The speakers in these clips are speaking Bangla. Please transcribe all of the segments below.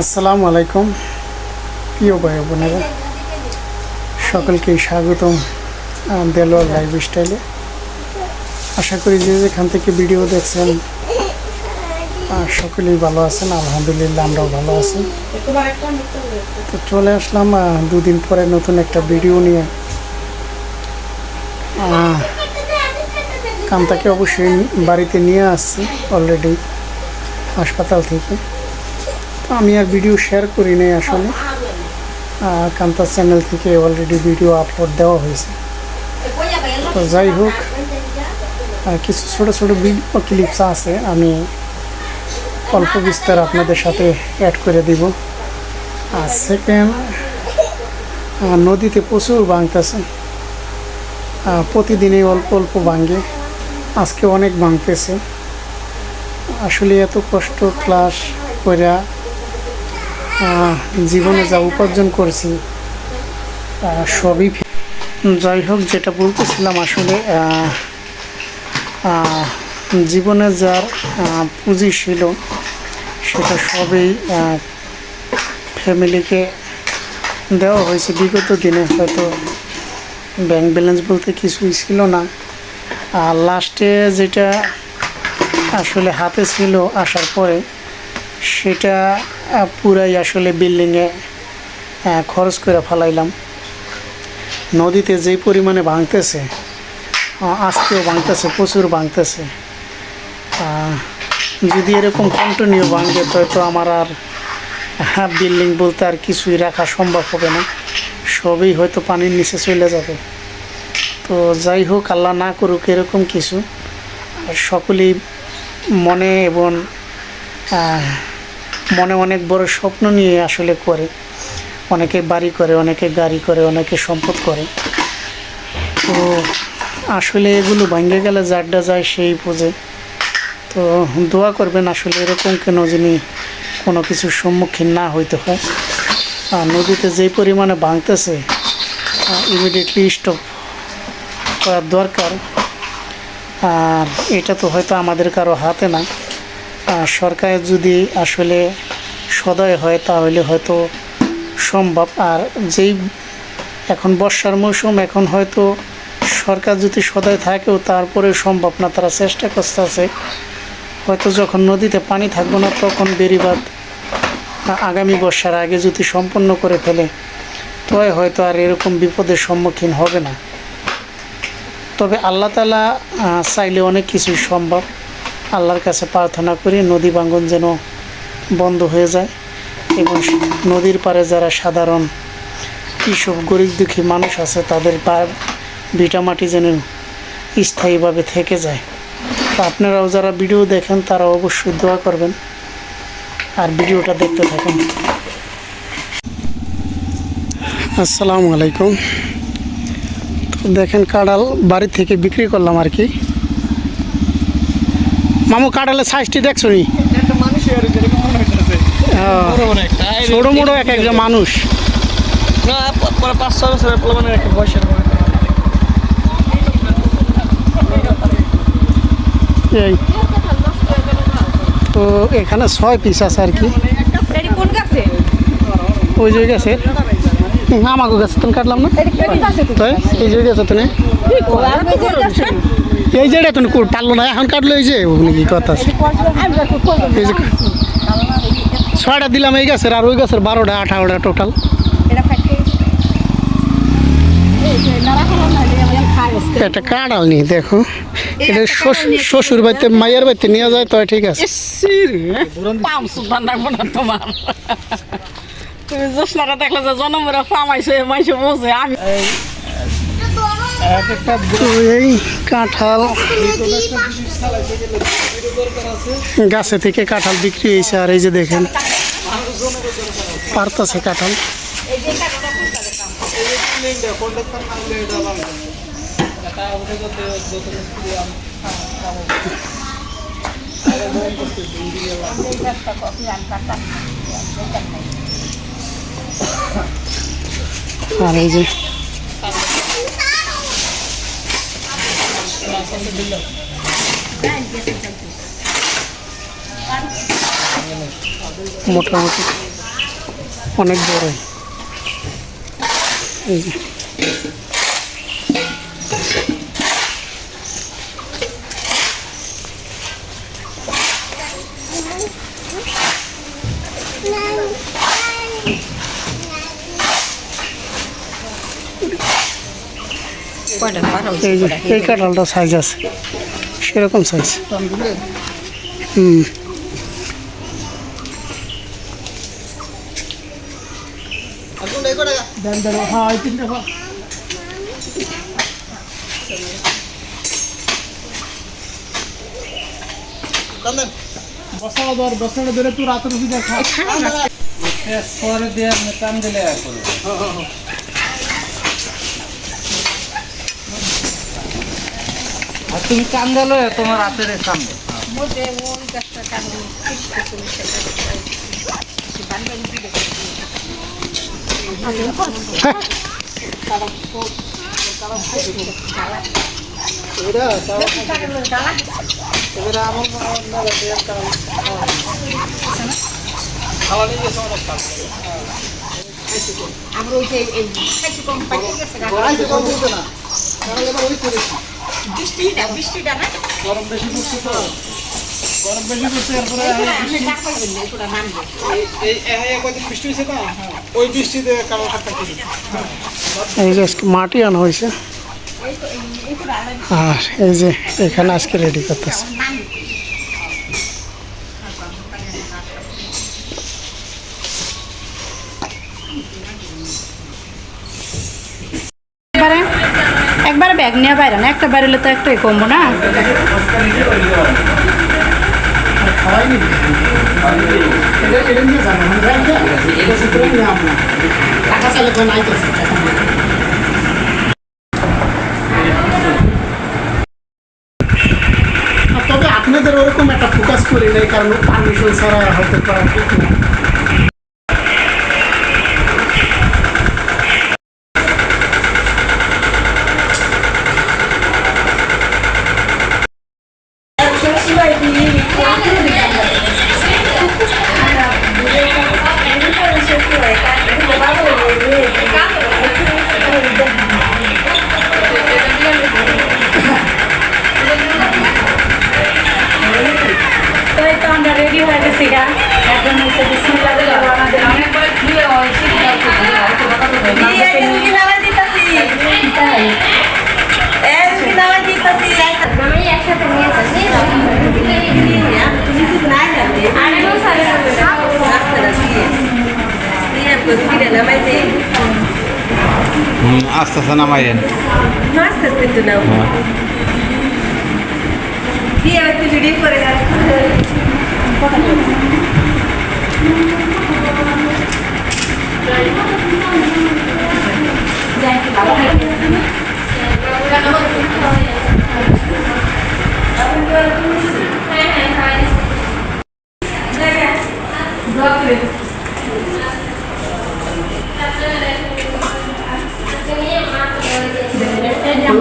আসসালামু আলাইকুম। প্রিয় ভাই বোনেরা, সকলকে স্বাগতম দেলোয়ার লাইফ স্টাইলে। আশা করি যে যেখান থেকে ভিডিও দেখছেন সকলেই ভালো আছেন, আলহামদুলিল্লাহ আমরাও ভালো আছি। তো চলে আসলাম দুদিন পরে নতুন একটা ভিডিও নিয়ে। কান্তাকে অবশ্যই বাড়িতে নিয়ে আসছি অলরেডি হাসপাতাল থেকে। তো আমি আর ভিডিও শেয়ার করি নাই আসলে। আহ, কান্তা চ্যানেল থেকে অলরেডি ভিডিও আপলোড দেওয়া হয়েছে। তো যাই হোক কিছু ছোট ছোট ভিডিও ক্লিপস আছে আমি অল্প বিস্তার আপনাদের সাথে অ্যাড করে দিব। আর সেকেন্ড নদীতে প্রচুর ভাঙতেছে প্রতিদিনই অল্প অল্প ভাঙে। আজকে অনেক ভাঙতেছে। আসলে এত কষ্ট ক্লাস আহ, জীবনে যা উপার্জন করছি সবই যাই হোক, যেটা বলতেছিলাম আসলে জীবনে যার পুঁজি ছিল, সেটা সবই ফ্যামিলিকে দেওয়া হয়েছে। বিগত দিনে হয়তো ব্যাংক ব্যালেন্স বলতে কিছুই ছিল না। আর লাস্টে যেটা আসলে হাতে ছিল আসার পরে সেটা পুরাই আসলে বিল্ডিংয়ে খরচ করে ফেলাইলাম। নদীতে যেই পরিমাণে ভাঙতেছে আস্তেও ভাঙতেছে, প্রচুর ভাঙতেছে। যদি এরকম কন্টিনিউ ভাঙে তো আমার আর বিল্ডিং বলতে আর কিছুই রাখা সম্ভব হবে না। সবই হয়তো পানির নিচে চলে যাবে। তো যাই হোক, আল্লাহ না করুক এরকম কিছু। সকলেই মনে এবং মনে অনেক বড় স্বপ্ন নিয়ে আসলে করে। অনেকে বাড়ি করে, অনেকে গাড়ি করে, অনেকে সম্পদ করে। তো আসলে এগুলো ভাঙ্গে গেলে যারটা যায় সেই বোঝে। তো দোয়া করবেন আসলে এরকম কেন যিনি কোনো কিছুর সম্মুখীন না হইতে হয়। আর নদীতে যেই পরিমাণে ভাঙতেছে ইমিডিয়েটলি স্টপ করার দরকার। আর এটা তো হয়তো আমাদের কারও হাতে না। সরকার যদি আসলে সদয় হয়, তাহলে হয়তো সম্ভব। আর যেই এখন বর্ষার মৌসুম, এখন হয়তো সরকার যদি সদয় থাকেও তারপরে সম্ভব না, তারা চেষ্টা করতে আছে হয়তো যখন নদীতে পানি থাকবে না, তখন বেরিবাদ আগামী বর্ষার আগে যদি সম্পন্ন করে ফেলে, তবে হয়তো আর এরকম বিপদের সম্মুখীন হবে না। তবে আল্লাহ তালা চাইলে অনেক কিছুই সম্ভব। আল্লাহর কাছে প্রার্থনা করি নদী ভাঙ্গন যেন বন্ধ হয়ে যায় এবং নদীর পাড়ে যারা সাধারণ কৃষক, গরিব দুঃখী মানুষ আছে, তাদের ভিটামাটি যেন স্থায়ীভাবে থেকে যায়। তো আপনারাও যারা ভিডিও দেখেন তারা অবশ্যই দোয়া করবেন। আর ভিডিওটা দেখতে থাকেন। আসসালামু আলাইকুম। তো দেখেন, কাঁড়াল বাড়ি থেকে বিক্রি করলাম আর কি। মামু কাঁড়ালের সাইজটি দেখছ নি? মনে ছোটো মোটো এক একজন মানুষ। না পাঁচ ছয় বছরের একটা বয়সের এই। তো এখানে ছয় পিস আছে আর কি। এটি কোন গাছে? ওই যে গেছে। আমাকে গেছে তুমি কাটলাম না। তাই? এই যে গেছে তুমি এই যে কোন টানলো না, এখন কাটলো এই যে কি কথা ছয়টা দিলাম এই গাছের, আর ওই গাছের বারোটা, আঠারোটা টোটাল এটা কাঁড়াল নি দেখো। এটা শ্বশ- শ্বশুর বাড়িতে, মায়ের বাড়িতে নিয়ে যায় তো, ঠিক আছে। তোমার তুমি জোসনাটা দেখলে যে জনমেরা পাম আইসে মাইসে বসে আমি এই কাঁঠাল গাছে থেকে কাঁঠাল বিক্রি হয়েছে, আর এই যে দেখেন, পারতাছে কাঁঠাল। আর এই যে মোটামুটি অনেক বড়। এই এই যে এই কাঁঠালটা সাইজ আছে। সেরকম সাইজ হুম। হ্যাঁ। বসানো ধর বসানো ধরে তুই রাতের উঠে দেখা পরে দিয়ে আপনি কাম দিলে আর তুমি কাম দিলো তোমার হাতের সামনে আমরা ওই যে খাইছি কম পাইতে গেছে বৃষ্টিটা বৃষ্টিটা না? গরম বেশি পড়ছে তো। গরম বেশি পড়ছে এরপরে না ওই বৃষ্টিতে এই যে মাটি আনা হয়েছে। আর এই যে এখানে আজকে রেডি করতেছে একবারে একবারে ব্যাগ নিয়ে বাইরে না একটা বাইরে তো একটাই কমবো না? তবে আপনাদের ওরকম একটা ফোকাস করি নাই কারণ পারমিশন ছাড়া হতে পারে ঠিক না তো এই তো আমরা রেডি হয়ে গেছি গা আস্তে আস্তে নামাইলেন ওষুধ দিয়ে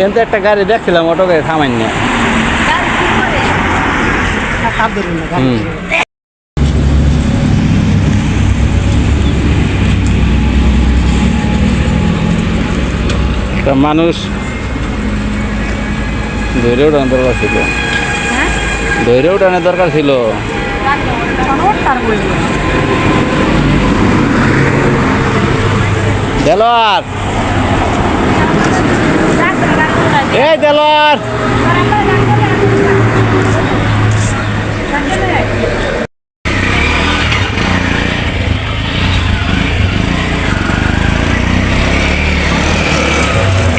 কিন্তু একটা গাড়ি দেখছিলাম অটো গাড়ি থামাই না। হাত ধরুন না হুম। তা মানুষ ধৈর্য উঠানোর দরকার ছিল। ধৈর্য উঠানোর দরকার ছিল। তার বই দেলোয়ার! এই দেলোয়ার।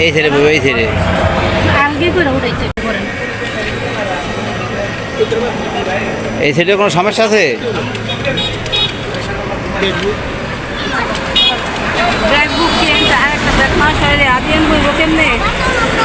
এই ছেড়ে বউ এই করেন এই ছেড়ে কোনো সমস্যা আছে? ব্যাগ বুক কি একটা ব্যাগ মাস আদিয়ান কেমনে?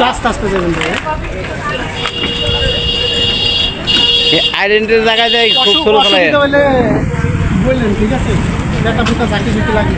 একটু আস্তে আস্তে যাবেন ভাইয়া। আইডেন্টিটির জায়গায় যাই খুব ছোট ফেলায় বললেন ঠিক আছে? দেখা বুঝতে চাকরি যদি লাগে।